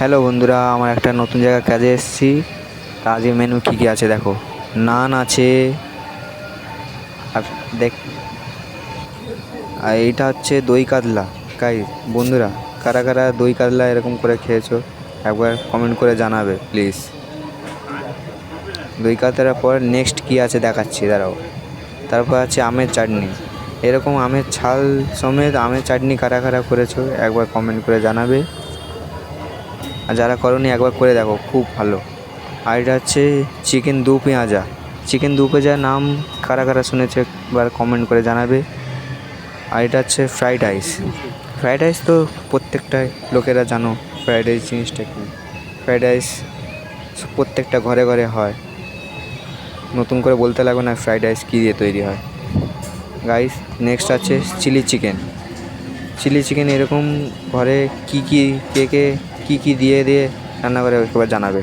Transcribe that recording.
Hello বন্ধুরা, আমার একটা নতুন জায়গায় কাজে এসেছি। আজকে মেনু কী কী আছে দেখো? নান আছে। আর দেখ, আর এইটা হচ্ছে দই কাতলা। কাই বন্ধুরা, কারা কারা দই কাতলা এরকম করে খেয়েছো, একবার কমেন্ট করে জানাবে প্লিজ দই কাতলার পর নেক্সট কী আছে দেখাচ্ছি, দাঁড়াও। তারপর আছে আমের চাটনি। এরকম আমের ছাল সমেত আমের চাটনি কারা কারা করেছ, একবার কমেন্ট করে জানাবে। আর যারা করনি একবার করে দেখো, খুব ভালো। আর এটা হচ্ছে চিকেন দু পেঁয়াজা। চিকেন দু পেঁয়াজা নাম কারা কারা শুনেছে একবার কমেন্ট করে জানাবে। আর এটা হচ্ছে ফ্রাইড রাইস ফ্রাইড রাইস তো প্রত্যেকটা লোকেরা জানো ফ্রাইড রাইস জিনিসটা কি? ফ্রাইড রাইস প্রত্যেকটা ঘরে ঘরে হয়। নতুন করে বলতে লাগবে না ফ্রাইড রাইস কী দিয়ে তৈরি হয়। গাইস নেক্সট আছে চিলি চিকেন চিলি চিকেন এরকম ঘরে কী কী, কে কে কী কি দিয়ে দিয়ে রান্না করে একবার জানাবে।